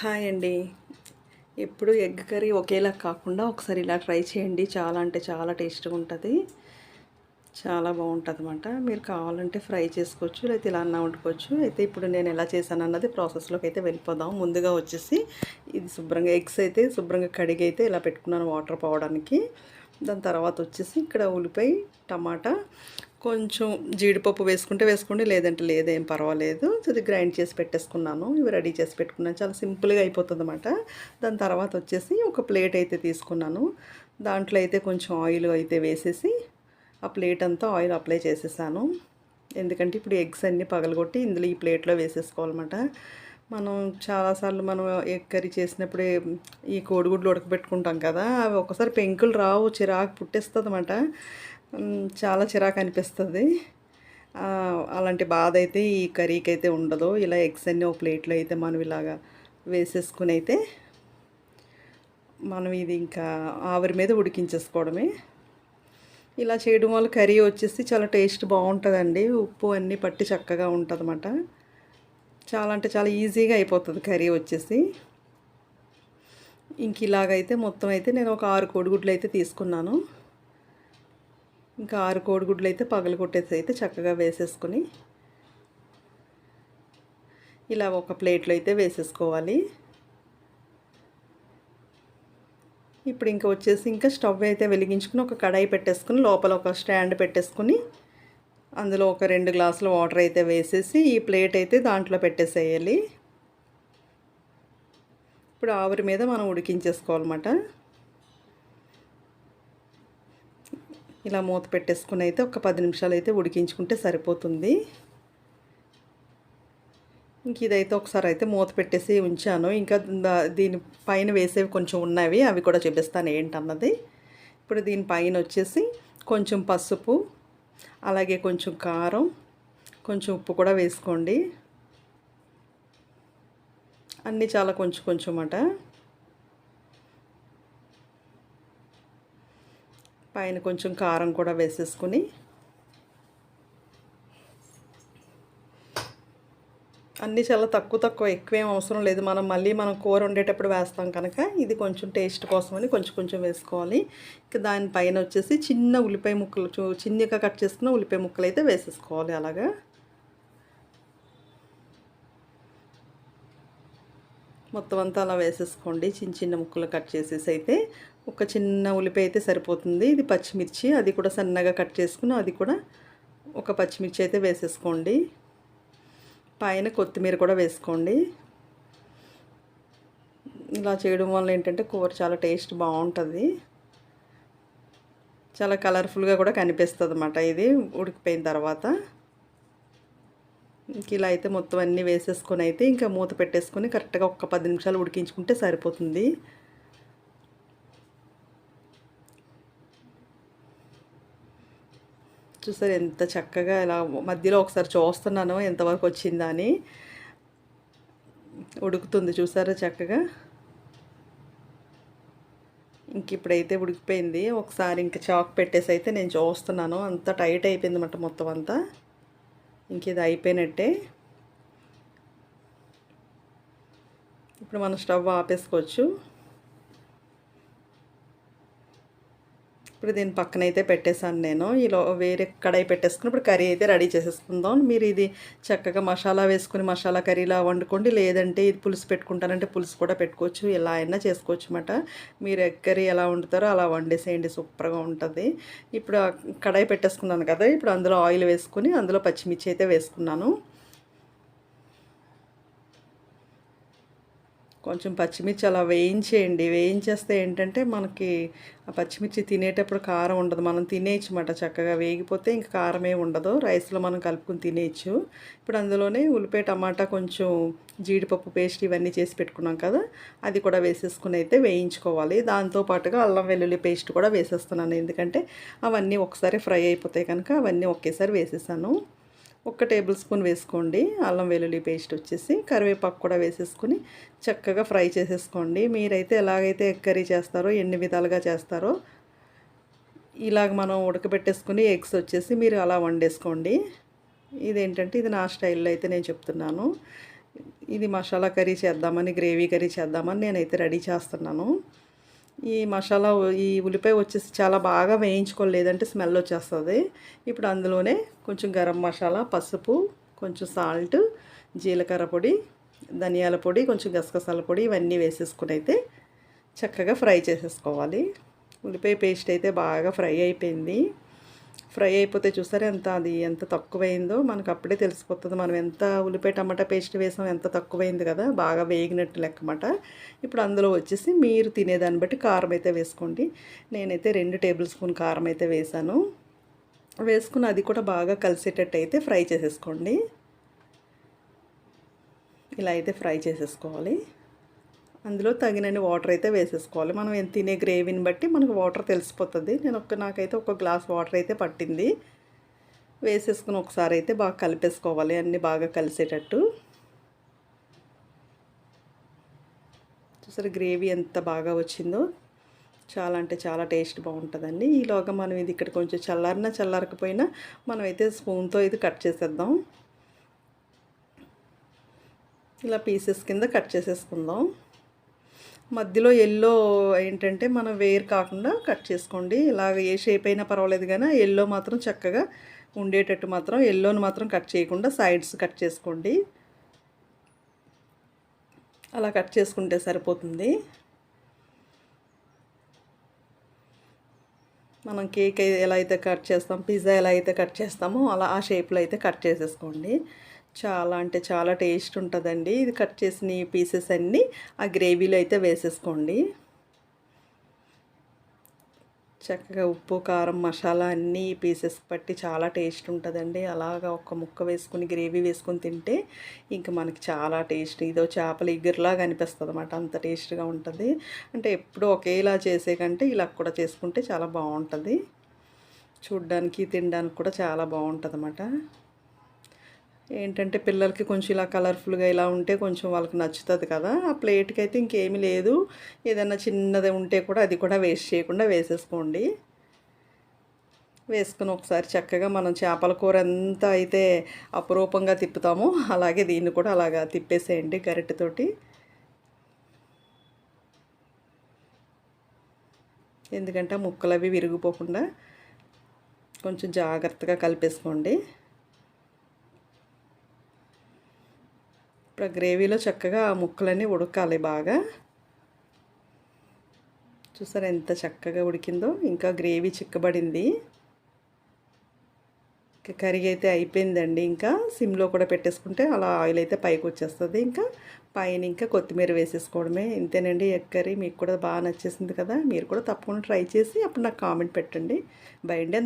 Hi అండి. ఎప్పుడు egg curry ఒకేలా కాకుండా ఒకసారి ఇలా ట్రై చేయండి. చాలా అంటే చాలా టేస్ట్గా ఉంటుంది చాలా బాగుంటుంది అనమాట మీరు కావాలంటే ఫ్రై చేసుకోవచ్చు లేకపోతే ఇలా అన్న వండుకోవచ్చు. అయితే ఇప్పుడు నేను ఎలా చేశాను అన్నది ప్రాసెస్లోకి అయితే వెళ్ళిపోదాం. ముందుగా వచ్చేసి ఇది శుభ్రంగా ఎగ్స్ అయితే శుభ్రంగా కడిగి అయితే ఇలా పెట్టుకున్నాను వాటర్ పోవడానికి. దాని తర్వాత వచ్చేసి ఇక్కడ ఉల్లిపాయ టమాటా కొంచెం జీడిపప్పు వేసుకుంటే వేసుకోండి లేదంటే లేదేం పర్వాలేదు. ఇది గ్రైండ్ చేసి పెట్టేసుకున్నాను. ఇవి రెడీ చేసి పెట్టుకున్నాను. చాలా సింపుల్గా అయిపోతుంది అనమాట దాని తర్వాత వచ్చేసి ఒక ప్లేట్ అయితే తీసుకున్నాను. దాంట్లో అయితే కొంచెం ఆయిల్ అయితే వేసేసి ఆ ప్లేట్ అంతా ఆయిల్ అప్లై చేసేసాను. ఎందుకంటే ఇప్పుడు ఎగ్స్ అన్నీ పగలగొట్టి ఇందులో ఈ ప్లేట్లో వేసేసుకోవాలన్నమాట. మనం చాలాసార్లు మనం ఎగ్ కర్రీ చేసినప్పుడే ఈ కోడిగుడ్లు ఉడకబెట్టుకుంటాం కదా అవి ఒకసారి పెంకులు రావు చిరాకు పుట్టేస్తుంది అనమాట చాలా చిరాకు అనిపిస్తుంది. అలాంటి బాధ అయితే ఈ కర్రీకి అయితే ఉండదు. ఇలా ఎగ్స్ అన్నీ ఒక ప్లేట్లో అయితే మనం ఇలాగా వేసేసుకుని అయితే మనం ఇది ఇంకా ఆవిరి మీద ఉడికించేసుకోవడమే. ఇలా చేయడం వల్ల కర్రీ వచ్చేసి చాలా టేస్ట్ బాగుంటుందండి. ఉప్పు అన్నీ పట్టి చక్కగా ఉంటుందన్నమాట. చాలా అంటే చాలా ఈజీగా అయిపోతుంది కర్రీ వచ్చేసి. ఇంక ఇలాగైతే మొత్తం అయితే నేను ఒక ఆరు కోడిగుడ్లు అయితే తీసుకున్నాను. ఇంకా ఆరు కోడిగుడ్లు అయితే పగలు కొట్టేసి అయితే చక్కగా వేసేసుకొని ఇలా ఒక ప్లేట్లో అయితే వేసేసుకోవాలి. ఇప్పుడు ఇంకా వచ్చేసి ఇంకా స్టవ్ అయితే వెలిగించుకుని ఒక కడాయి పెట్టేసుకుని లోపల ఒక స్టాండ్ పెట్టేసుకుని అందులో ఒక రెండు గ్లాసుల వాటర్ అయితే వేసేసి ఈ ప్లేట్ అయితే దాంట్లో పెట్టేసేయాలి. ఇప్పుడు ఆవిరి మీద మనం ఉడికించేసుకోవాలన్నమాట. ఇలా మూత పెట్టేసుకుని అయితే ఒక పది నిమిషాలు అయితే ఉడికించుకుంటే సరిపోతుంది. ఇంక ఇదైతే ఒకసారి అయితే మూత పెట్టేసి ఉంచాను. ఇంకా దీని పైన వేసేవి కొంచెం ఉన్నవి అవి కూడా చూపిస్తాను ఏంటన్నది. ఇప్పుడు దీని పైన వచ్చేసి కొంచెం పసుపు అలాగే కొంచెం కారం కొంచెం ఉప్పు కూడా వేసుకోండి. అన్నీ చాలా కొంచెం కొంచెం అన్నమాట పైన కొంచెం కారం కూడా వేసేసుకుని అన్నీ చాలా తక్కువ తక్కువ ఎక్కువేం అవసరం లేదు. మనం మళ్ళీ మనం కూర వండేటప్పుడు వేస్తాం కనుక ఇది కొంచెం టేస్ట్ కోసమని కొంచెం కొంచెం వేసుకోవాలి. ఇక దానిపైన వచ్చేసి చిన్న ఉల్లిపాయ ముక్కలు చూ చిన్నగా కట్ చేసుకున్న ఉల్లిపాయ ముక్కలు అయితే వేసేసుకోవాలి అలాగా. మొత్తం అంతా అలా వేసేసుకోండి. చిన్న చిన్న ముక్కలు కట్ చేసేసి అయితే ఒక చిన్న ఉల్లిపాయ అయితే సరిపోతుంది. ఇది పచ్చిమిర్చి అది కూడా సన్నగా కట్ చేసుకుని అది కూడా ఒక పచ్చిమిర్చి అయితే వేసేసుకోండి. పైన కొత్తిమీర కూడా వేసుకోండి. ఇలా చేయడం వల్ల ఏంటంటే కూర చాలా టేస్ట్ బాగుంటుంది. చాలా కలర్ఫుల్గా కూడా కనిపిస్తుంది అన్నమాట ఇది ఉడికిపోయిన తర్వాత. ఇలా అయితే మొత్తం అన్నీ వేసేసుకొని అయితే ఇంకా మూత పెట్టేసుకొని కరెక్ట్గా ఒక పది నిమిషాలు ఉడికించుకుంటే సరిపోతుంది. చూసారు ఎంత చక్కగా ఇలా మధ్యలో ఒకసారి చూస్తున్నాను ఎంతవరకు వచ్చిందా అని. ఉడుకుతుంది చూసారా చక్కగా. ఇంక ఇప్పుడైతే ఉడికిపోయింది. ఒకసారి ఇంక చాక్ పెట్టేసి అయితే నేను చూస్తున్నాను. అంత టైట్ అయిపోయింది అన్నమాట మొత్తం అంతా. ఇంక ఇది అయిపోయినట్టే. ఇప్పుడు మనం స్టవ్ ఆపేసుకోవచ్చు. ఇప్పుడు దీని పక్కన అయితే పెట్టేశాను నేను. ఇలా వేరే కడాయి పెట్టేసుకుని ఇప్పుడు కర్రీ అయితే రెడీ చేసేసుకుందాం. మీరు ఇది చక్కగా మసాలా వేసుకుని మసాలా కర్రీలా వండుకోండి. లేదంటే ఇది పులుసు పెట్టుకుంటానంటే పులుసు కూడా పెట్టుకోవచ్చు. ఎలా అయినా చేసుకోవచ్చు అన్నమాట. మీరు ఎగ్ కర్రీ ఎలా వండుతారో అలా వండేసేయండి. సూపర్గా ఉంటుంది. ఇప్పుడు కడాయి పెట్టేసుకున్నాను కదా. ఇప్పుడు అందులో ఆయిల్ వేసుకుని అందులో పచ్చిమిర్చి అయితే వేసుకున్నాను. కొంచెం పచ్చిమిర్చి అలా వేయించేయండి. వేయించేస్తే ఏంటంటే మనకి ఆ పచ్చిమిర్చి తినేటప్పుడు కారం ఉండదు. మనం తినేయచ్చు చక్కగా వేగిపోతే ఇంకా కారమే ఉండదు. రైస్లో మనం కలుపుకొని తినేయచ్చు. ఇప్పుడు అందులోనే ఉల్లిపాయ టమాటా కొంచెం జీడిపప్పు పేస్ట్ ఇవన్నీ చేసి పెట్టుకున్నాం కదా అది కూడా వేసేసుకుని అయితే వేయించుకోవాలి. దాంతో పాటుగా అల్లం వెల్లుల్లి పేస్ట్ కూడా వేసేస్తున్నాను. ఎందుకంటే అవన్నీ ఒకసారి ఫ్రై అయిపోతాయి కనుక అవన్నీ ఒకేసారి వేసేసాను. ఒక టేబుల్ స్పూన్ వేసుకోండి. అల్లం వెల్లుల్లి పేస్ట్ వచ్చేసి కరివేపాకు కూడా వేసేసుకుని చక్కగా ఫ్రై చేసేసుకోండి. మీరైతే ఎలాగైతే ఎగ్ కర్రీ చేస్తారో ఎన్ని విధాలుగా చేస్తారో ఇలాగ మనం ఉడకబెట్టేసుకుని ఎగ్స్ వచ్చేసి మీరు అలా వండేసుకోండి. ఇదేంటంటే ఇది నా స్టైల్లో అయితే నేను చెప్తున్నాను. ఇది మసాలా కర్రీ చేద్దామని గ్రేవీ కర్రీ చేద్దామని నేనైతే రెడీ చేస్తున్నాను. ఈ మసాలా ఈ ఉల్లిపాయ వచ్చేసి చాలా బాగా వేయించుకోవాలి లేదంటే స్మెల్ వచ్చేస్తుంది. ఇప్పుడు అందులోనే కొంచెం గరం మసాలా పసుపు కొంచెం సాల్ట్ జీలకర్ర పొడి ధనియాల పొడి కొంచెం గసగసాల పొడి ఇవన్నీ వేసేసుకుని అయితే చక్కగా ఫ్రై చేసేసుకోవాలి. ఉల్లిపాయ పేస్ట్ అయితే బాగా ఫ్రై అయిపోయింది. ఫ్రై అయిపోతే చూసారా ఎంత అది ఎంత తక్కువైందో? మనకు అప్పుడే తెలిసిపోతుంది. మనం ఎంత ఉల్లిపాయ టమాటా పేస్ట్ వేసాం ఎంత తక్కువైంది కదా? బాగా వేగినట్టు లెక్కమాట. ఇప్పుడు అందులో వచ్చేసి మీరు తినేదాన్ని బట్టి కారం అయితే వేసుకోండి. నేనైతే రెండు టేబుల్ స్పూన్ కారం అయితే వేసాను. వేసుకుని అది కూడా బాగా కలిసేటట్టు అయితే ఫ్రై చేసేసుకోండి. ఇలా అయితే ఫ్రై చేసేసుకోవాలి. అందులో తగినన్ని వాటర్ అయితే వేసేసుకోవాలి. మనం ఎంత తినే గ్రేవీని బట్టి మనకు వాటర్ తెలిసిపోతుంది. నేను ఒక నాకైతే ఒక గ్లాస్ వాటర్ అయితే పట్టింది. వేసేసుకుని ఒకసారి అయితే బాగా కలిపేసుకోవాలి. అన్నీ బాగా కలిసేటట్టు. చూసారు గ్రేవీ ఎంత బాగా వచ్చిందో? చాలా అంటే చాలా టేస్ట్ బాగుంటుందండి. ఈలోగా మనం ఇది ఇక్కడ కొంచెం చల్లారినా చల్లారకపోయినా మనమైతే స్పూన్తో ఇది కట్ చేసేద్దాం. ఇలా పీసెస్ కింద కట్ చేసేసుకుందాం. మధ్యలో ఎల్లో ఏంటంటే మనం వేర్ కాకుండా కట్ చేసుకోండి. ఇలాగ ఏ షేప్ అయినా పర్వాలేదు కానీ ఎల్లో మాత్రం చక్కగా ఉండేటట్టు మాత్రం ఎల్లోని మాత్రం కట్ చేయకుండా సైడ్స్ కట్ చేసుకోండి. అలా కట్ చేసుకుంటే సరిపోతుంది. మనం కేక్ ఎలా అయితే కట్ చేస్తాం పిజ్జా ఎలా అయితే కట్ చేస్తామో అలా ఆ షేప్లో అయితే కట్ చేసేసుకోండి. చాలా అంటే చాలా టేస్ట్ ఉంటుందండి. ఇది కట్ చేసిన పీసెస్ అన్నీ ఆ గ్రేవీలో అయితే వేసేసుకోండి. చక్కగా ఉప్పు కారం మసాలా అన్నీ పీసెస్ పట్టి చాలా టేస్ట్ ఉంటుందండి. అలాగా ఒక ముక్క వేసుకుని గ్రేవీ వేసుకొని తింటే ఇంకా మనకి చాలా టేస్ట్. ఇదో చేపల ఇగురులాగా అనిపిస్తుంది అనమాట అంత టేస్ట్గా ఉంటుంది. అంటే ఎప్పుడు ఒకేలా చేసే కంటే ఇలా కూడా చేసుకుంటే చాలా బాగుంటుంది. చూడ్డానికి తినడానికి కూడా చాలా బాగుంటుంది అన్నమాట ఏంటంటే పిల్లలకి కొంచెం ఇలా కలర్ఫుల్గా ఇలా ఉంటే కొంచెం వాళ్ళకి నచ్చుతుంది కదా. ఆ ప్లేట్కి అయితే ఇంకేమీ లేదు. ఏదైనా చిన్నది ఉంటే కూడా అది కూడా వేస్ట్ చేయకుండా వేసేసుకోండి. వేసుకుని ఒకసారి చక్కగా మనం చేపల కూర ఎంత అయితే అపురూపంగా తిప్పుతామో అలాగే దీన్ని కూడా అలాగా తిప్పేసేయండి గరిటెతోటి ఎందుకంటే ముక్కలు అవి విరిగిపోకుండా కొంచెం జాగ్రత్తగా కలిపేసుకోండి. ఇప్పుడు గ్రేవీలో చక్కగా ఆ ముక్కలన్నీ ఉడకాలి బాగా. చూసారా ఎంత చక్కగా ఉడికిందో ఇంకా గ్రేవీ చిక్కబడింది. ఇంకా కర్రీ అయితే అయిపోయిందండి. ఇంకా సిమ్లో కూడా పెట్టేసుకుంటే అలా ఆయిల్ అయితే పైకి వచ్చేస్తుంది. ఇంకా పైన ఇంకా కొత్తిమీర వేసేసుకోవడమే. ఇంతేనండి ఎగ్ కర్రీ. మీకు కూడా బాగా నచ్చేసింది కదా మీరు కూడా తప్పకుండా ట్రై చేసి అప్పుడు నాకు కామెంట్ పెట్టండి. బయండి